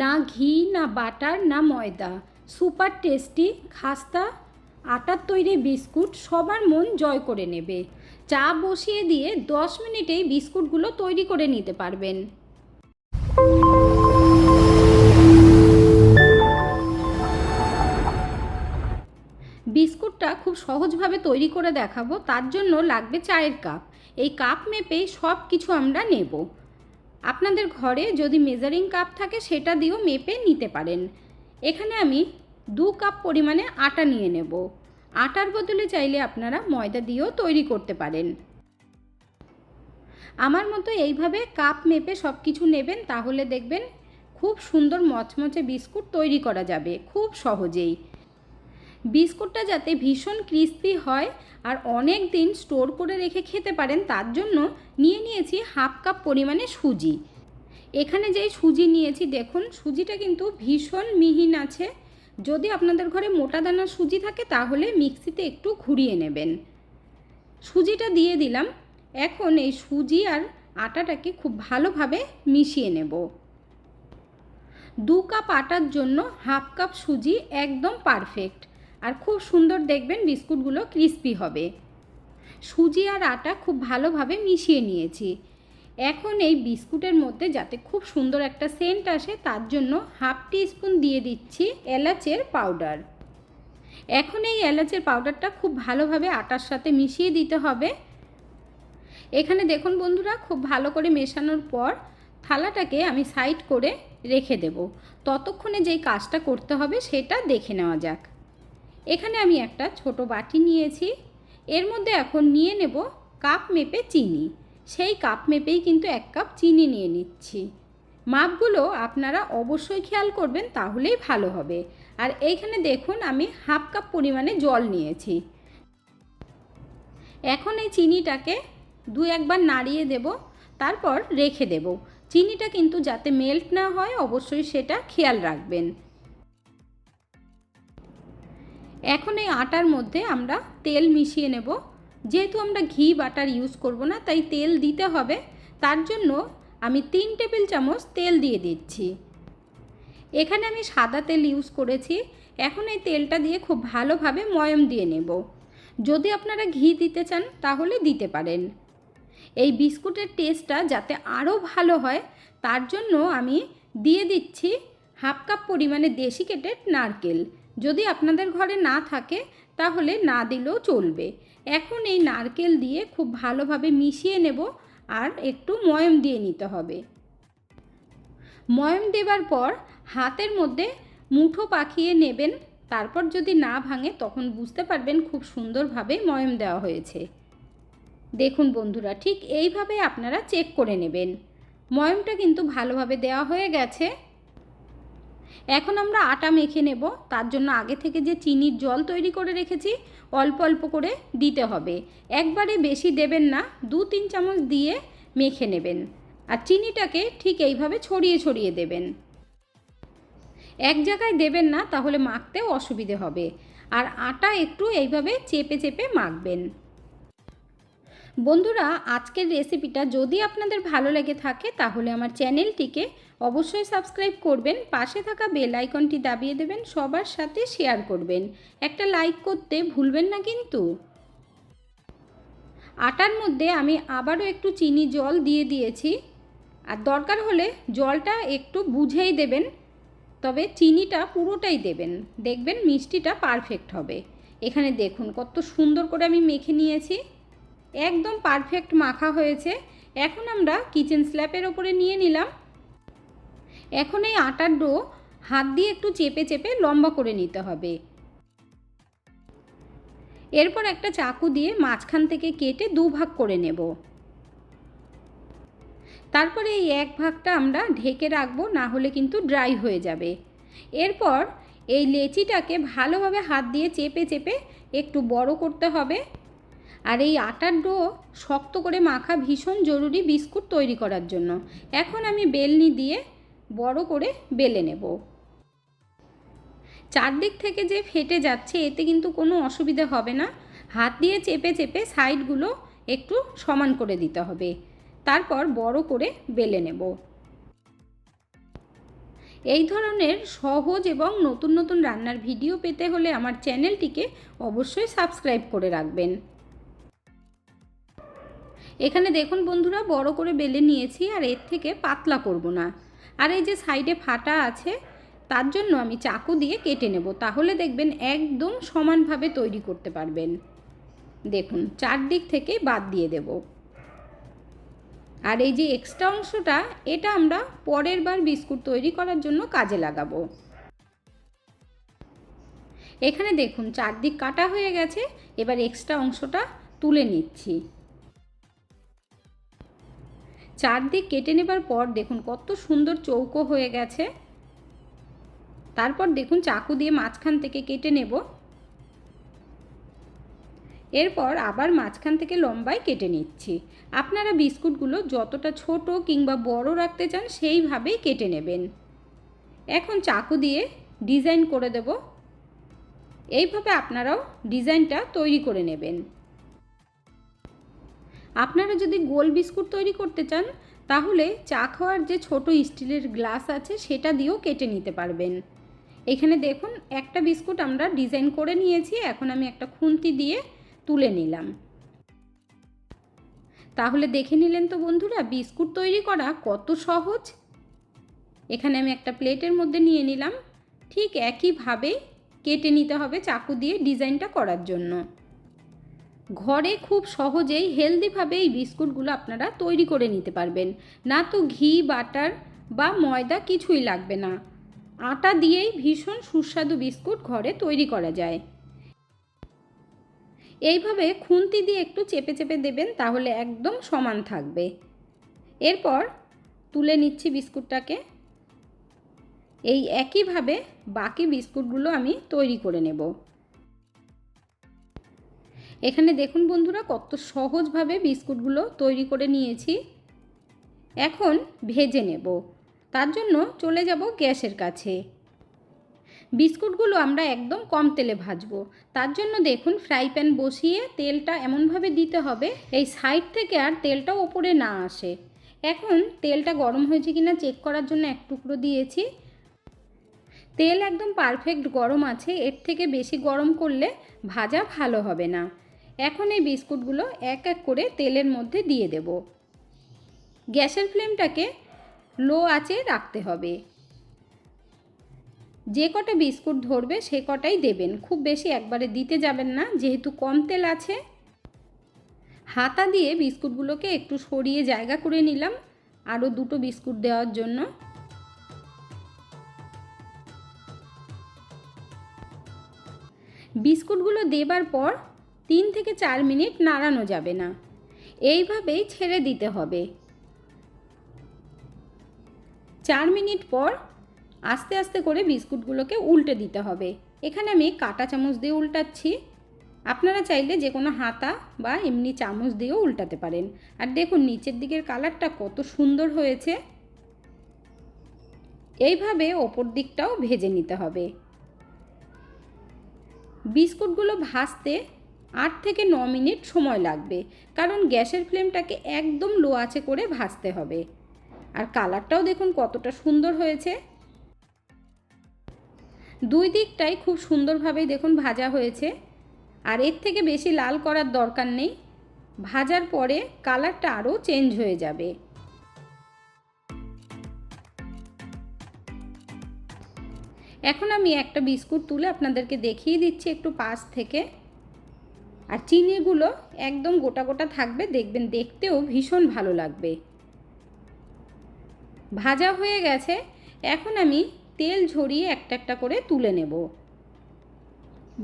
না ঘি, না বাটার, না ময়দা। সুপার টেস্টি, খাস্তা, আটার তৈরি বিস্কুট সবার মন জয় করে নেবে। চা বসিয়ে দিয়ে দশ মিনিটেই বিস্কুটগুলো তৈরি করে নিতে পারবেন। বিস্কুটটা খুব সহজভাবে তৈরি করে দেখাবো, তার জন্য লাগবে চায়ের কাপ। এই কাপ মেপেই সব কিছু আমরা নেব। আপনাদের ঘরে যদি মেজারিং কাপ থাকে, সেটা দিয়েও মেপে নিতে পারেন। এখানে আমি দু কাপ পরিমাণে আটা নিয়ে নেব। আটার বদলে চাইলে আপনারা ময়দা দিয়েও তৈরি করতে পারেন। আমার মতো এইভাবে কাপ মেপে সব কিছু নেবেন, তাহলে দেখবেন খুব সুন্দর মচমচে বিস্কুট তৈরি করা যাবে, খুব সহজেই। বিস্কুটটা যাতে ভীষণ ক্রিস্পি হয় আর অনেক দিন স্টোর করে রেখে খেতে পারেন, তার জন্য নিয়ে নিয়েছি হাফ কাপ পরিমাণে সুজি। এখানে যেই সুজি নিয়েছি, দেখুন, সুজিটা কিন্তু ভীষণ মিহিন আছে যদি আপনাদের ঘরে মোটা দানার সুজি থাকে, তাহলে মিক্সিতে একটু ঘুরিয়ে নেবেন। সুজিটা দিয়ে দিলাম। এখন এই সুজি আর আটাটাকে খুব ভালোভাবে মিশিয়ে নেব। দু কাপ আটার জন্য হাফ কাপ সুজি একদম পারফেক্ট। আর খুব সুন্দর দেখবেন বিস্কুটগুলো ক্রিস্পি হবে। সুজি আর আটা খুব ভালোভাবে মিশিয়ে নিয়েছি। এখন এই বিস্কুটের মধ্যে যাতে খুব সুন্দর একটা সেন্ট আসে, তার জন্য হাফ টি স্পুন দিয়ে দিচ্ছি এলাচের পাউডার। এখন এই এলাচের পাউডারটা খুব ভালোভাবে আটার সাথে মিশিয়ে দিতে হবে। এখানে দেখুন বন্ধুরা, খুব ভালো করে মেশানোর পর থালাটাকে আমি সাইড করে রেখে দেব। ততক্ষণে যেই কাজটা করতে হবে সেটা দেখে নেওয়া যাক। এখানে আমি একটা ছোট বাটি নিয়েছি। এর মধ্যে এখন নিয়ে নেব কাপ মেপে চিনি। সেই কাপ মেপেই কিন্তু এক কাপ চিনি নিয়ে নিচ্ছি। মাপগুলো আপনারা অবশ্যই খেয়াল করবেন, তাহলেই ভালো হবে। আর এইখানে দেখুন, আমি হাফ কাপ পরিমাণে জল নিয়েছি। এখন এই চিনিটাকে দু একবার নাড়িয়ে দেব, তারপর রেখে দেব। চিনিটা কিন্তু যাতে মেল্ট না হয়, অবশ্যই সেটা খেয়াল রাখবেন। এখন এই আটার মধ্যে আমরা তেল মিশিয়ে নেব। যেহেতু আমরা ঘি বাটার ইউজ করব না, তাই তেল দিতে হবে। তার জন্য আমি তিন টেবিল চামচ তেল দিয়ে দিচ্ছি। এখানে আমি সাদা তেল ইউজ করেছি। এখন এই তেলটা দিয়ে খুব ভালোভাবে ময়ম দিয়ে নেব। যদি আপনারা ঘি দিতে চান, তাহলে দিতে পারেন। এই বিস্কুটের টেস্টটা যাতে আরও ভালো হয়, তার জন্য আমি দিয়ে দিচ্ছি হাফ কাপ পরিমাণে দেশি কেটের নারকেল। যদি আপনাদের ঘরে না থাকে, তাহলে না দিলেও চলবে। এখন এই নারকেল দিয়ে খুব ভালোভাবে মিশিয়ে নেব আর একটু ময়ম দিয়ে নিতে হবে। ময়ম দেবার পর হাতের মধ্যে মুঠো পাকিয়ে নেবেন। তারপর যদি না ভাঙে, তখন বুঝতে পারবেন খুব সুন্দরভাবে ময়ম দেওয়া হয়েছে। দেখুন বন্ধুরা, ঠিক এইভাবে আপনারা চেক করে নেবেন। ময়মটা কিন্তু ভালোভাবে দেওয়া হয়ে গেছে। এখন আমরা আটা মেখে নেব। তার জন্য আগে থেকে যে চিনির জল তৈরি করে রেখেছি, অল্প অল্প করে দিতে হবে। একবারে বেশি দেবেন না, দু তিন চামচ দিয়ে মেখে নেবেন। আর চিনিটাকে ঠিক এইভাবে ছড়িয়ে ছড়িয়ে দেবেন। এক জায়গায় দেবেন না, তাহলে মাখতেও অসুবিধে হবে। আর আটা একটু এইভাবে চেপে চেপে মাখবেন। বন্ধুরা, আজকের রেসিপিটা যদি আপনাদের ভালো লেগে থাকে, তাহলে আমার চ্যানেলটিকে অবশ্যই সাবস্ক্রাইব করবেন, পাশে থাকা বেল আইকনটি দাবিয়ে দেবেন, সবার সাথে শেয়ার করবেন। একটা লাইক করতে ভুলবেন না কিন্তু। আটার মধ্যে আমি আবারও একটু চিনি জল দিয়ে দিয়েছি। আর দরকার হলে জলটা একটু বুঝেই দেবেন, তবে চিনিটা পুরোটাই দেবেন। দেখবেন মিষ্টিটা পারফেক্ট হবে। এখানে দেখুন কত সুন্দর করে আমি মেখে নিয়েছি। একদম পারফেক্ট মাখা হয়েছে। এখন আমরা কিচেন স্ল্যাপের ওপরে নিয়ে নিলাম। এখন এই আটার ডো হাত দিয়ে একটু চেপে চেপে লম্বা করে নিতে হবে। এরপর একটা চাকু দিয়ে মাঝখান থেকে কেটে দু ভাগ করে নেব। তারপরে এই এক ভাগটা আমরা ঢেকে রাখব, না হলে কিন্তু ড্রাই হয়ে যাবে। এরপর এই লেচিটাকে ভালোভাবে হাত দিয়ে চেপে চেপে একটু বড় করতে হবে। আর এই আটার ডো শক্ত করে মাখা ভীষণ জরুরি বিস্কুট তৈরি করার জন্য। এখন আমি বেলনি দিয়ে বড় করে বেলে নেব। চারদিক থেকে যে ফেটে যাচ্ছে, এতে কিন্তু কোনো অসুবিধা হবে না। হাত দিয়ে চেপে চেপে সাইডগুলো একটু সমান করে দিতে হবে। তারপর বড় করে বেলে নেব। এই ধরনের সহজ এবং নতুন নতুন রান্নার ভিডিও পেতে হলে আমার চ্যানেলটিকে অবশ্যই সাবস্ক্রাইব করে রাখবেন। এখানে দেখুন বন্ধুরা, বড় করে বেলে নিয়েছি আর এর থেকে পাতলা করব না। আর এই যে সাইডে ফাটা আছে, তার জন্য আমি চাকু দিয়ে কেটে নেব। তাহলে দেখবেন একদম সমানভাবে তৈরি করতে পারবেন। দেখুন, চারদিক থেকে বাদ দিয়ে দেব। আর এই যে এক্সট্রা অংশটা, এটা আমরা পরের বার বিস্কুট তৈরি করার জন্য কাজে লাগাবো। এখানে দেখুন, চারদিক কাটা হয়ে গেছে। এবার এক্সট্রা অংশটা তুলে নিচ্ছি। চারদিক কেটে নেবার পর দেখুন কত সুন্দর চৌকো হয়ে গেছে। তারপর দেখুন চাকু দিয়ে মাঝখান থেকে কেটে নেব। এরপর আবার মাঝখান থেকে লম্বায় কেটে নিচ্ছি। আপনারা বিস্কুটগুলো যতটা ছোট কিংবা বড় রাখতে চান সেইভাবেই কেটে নেবেন। এখন চাকু দিয়ে ডিজাইন করে দেব। এইভাবে আপনারাও ডিজাইনটা তৈরি করে নেবেন। আপনারা যদি গোল বিস্কুট তৈরি করতে চান, তাহলে চা খাওয়ার যে ছোট স্টিলের গ্লাস আছে, সেটা দিয়েও কেটে নিতে পারবেন। এখানে দেখুন, একটা বিস্কুট আমরা ডিজাইন করে নিয়েছি, এখন আমি একটা খুন্তি দিয়ে তুলে নিলাম। তাহলে দেখে নিলেন তো বন্ধুরা, বিস্কুট তৈরি করা কত সহজ। এখানে আমি একটা প্লেটের মধ্যে নিয়ে নিলাম। ঠিক একইভাবে কেটে নিতে হবে চাকু দিয়ে ডিজাইনটা করার জন্য। ঘরে খুব সহজেই হেলদিভাবে এই বিস্কুটগুলো আপনারা তৈরি করে নিতে পারবেন। না তো ঘি, বাটার বা ময়দা কিছুই লাগবে না। আটা দিয়েই ভীষণ সুস্বাদু বিস্কুট ঘরে তৈরি করা যায়। এইভাবে খুন্তি দিয়ে একটু চেপে চেপে দেবেন তাহলে একদম সমান থাকবে। এরপর তুলে নিচ্ছি বিস্কুটটাকে। এই একইভাবে বাকি বিস্কুটগুলো আমি তৈরি করে নেব। এখানে দেখুন বন্ধুরা, কত সহজভাবে বিস্কুটগুলো তৈরি করে নিয়েছি। এখন ভেজে নেব। তার জন্য চলে যাব গ্যাসের কাছে। বিস্কুটগুলো আমরা একদম কম তেলে ভাজবো। তার জন্য দেখুন, ফ্রাই প্যান বসিয়ে তেলটা এমনভাবে দিতে হবে, এই সাইড থেকে আর তেলটা ওপরে না আসে। এখন তেলটা গরম হয়েছে কিনা চেক করার জন্য এক টুকরো দিয়েছি। তেল একদম পারফেক্ট গরম আছে, এর থেকে বেশি গরম করলে ভাজা ভালো হবে না। এখন এই বিস্কুটগুলো এক এক করে তেলের মধ্যে দিয়ে দেব। গ্যাসের ফ্লেমটাকে লো আঁচে রাখতে হবে। যে কটা বিস্কুট ধরবে সে কটাই দেবেন। খুব বেশি একবারে দিতে যাবেন না, যেহেতু কম তেল আছে। হাতা দিয়ে বিস্কুটগুলোকে একটু সরিয়ে জায়গা করে নিলাম আরও দুটো বিস্কুট দেওয়ার জন্য। বিস্কুটগুলো দেবার পর তিন থেকে চার মিনিট নাড়ানো যাবে না। এইভাবেই ছেড়ে দিতে হবে। চার মিনিট পর আস্তে আস্তে করে বিস্কুটগুলোকে উল্টে দিতে হবে। এখানে আমি কাটা চামচ দিয়ে উল্টাচ্ছি। আপনারা চাইলে যে কোনো হাতা বা এমনি চামচ দিয়েও উল্টাতে পারেন। আর দেখুন, নিচের দিকের কালারটা কত সুন্দর হয়েছে। এইভাবে ওপর দিকটাও ভেজে নিতে হবে। বিস্কুটগুলো ভাজতে আট থেকে ন মিনিট সময় লাগবে, কারণ গ্যাসের ফ্লেমটাকে একদম লো আছে করে ভাজতে হবে। আর কালারটাও দেখুন কতটা সুন্দর হয়েছে। দুই দিকটাই খুব সুন্দরভাবেই দেখুন ভাজা হয়েছে। আর এর থেকে বেশি লাল করার দরকার নেই। ভাজার পরে কালারটা আরও চেঞ্জ হয়ে যাবে। এখন আমি একটা বিস্কুট তুলে আপনাদেরকে দেখিয়ে দিচ্ছি একটু পাশ থেকে। আর চিনিগুলো একদম গোটা গোটা থাকবে, দেখবেন দেখতেও ভীষণ ভালো লাগবে। ভাজা হয়ে গেছে, এখন আমি তেল ঝরিয়ে একটা একটা করে তুলে নেব।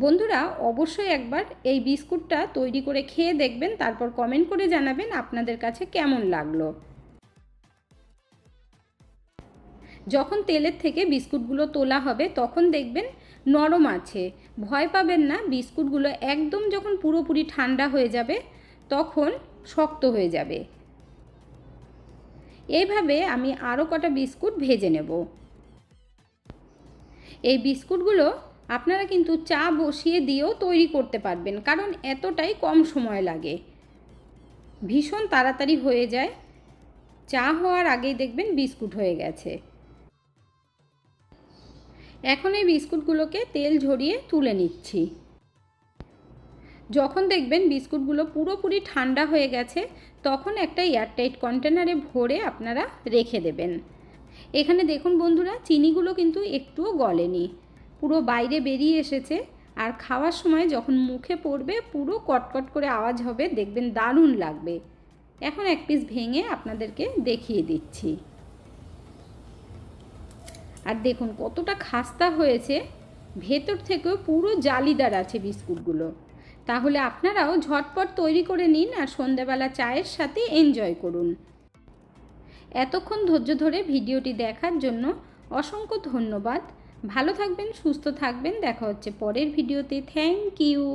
বন্ধুরা, অবশ্যই একবার এই বিস্কুটটা তৈরি করে খেয়ে দেখবেন, তারপর কমেন্ট করে জানাবেন আপনাদের কাছে কেমন লাগল। যখন তেলের থেকে বিস্কুটগুলো তোলা হবে, তখন দেখবেন নরম আছে। ভয় পাবেন না, বিস্কুটগুলো একদম যখন পুরোপুরি ঠান্ডা হয়ে যাবে, তখন শক্ত হয়ে যাবে। এইভাবে আমি আরও কটা বিস্কুট ভেজে নেব। এই বিস্কুটগুলো আপনারা কিন্তু চা বসিয়ে দিয়েও তৈরি করতে পারবেন, কারণ এতটাই কম সময় লাগে। ভীষণ তাড়াতাড়ি হয়ে যায়। চা হওয়ার আগেই দেখবেন বিস্কুট হয়ে গেছে। এখন এই বিস্কুটগুলোকে তেল ঝরিয়ে তুলে নিচ্ছি। যখন দেখবেন বিস্কুটগুলো পুরোপুরি ঠান্ডা হয়ে গেছে, তখন একটা এয়ারটাইট কন্টেনারে ভরে আপনারা রেখে দেবেন। এখানে দেখুন বন্ধুরা, চিনিগুলো কিন্তু একটুও গলেনি। পুরো বাইরে বেরিয়ে এসেছে। আর খাওয়ার সময় যখন মুখে পড়বে, পুরো কটকট করে আওয়াজ হবে, দেখবেন দারুণ লাগবে। এখন এক পিস ভেঙে আপনাদেরকে দেখিয়ে দিচ্ছি। আর দেখুন কতটা খাস্তা হয়েছে। ভেতর থেকেও পুরো জালিদার আছে বিস্কুটগুলো। তাহলে আপনারাও ঝটপট তৈরি করে নিন আর সন্ধেবেলা চায়ের সাথে এনজয় করুন। এতক্ষণ ধৈর্য ধরে ভিডিওটি দেখার জন্য অসংখ্য ধন্যবাদ। ভালো থাকবেন, সুস্থ থাকবেন। দেখা হচ্ছে পরের ভিডিওতে। Thank you.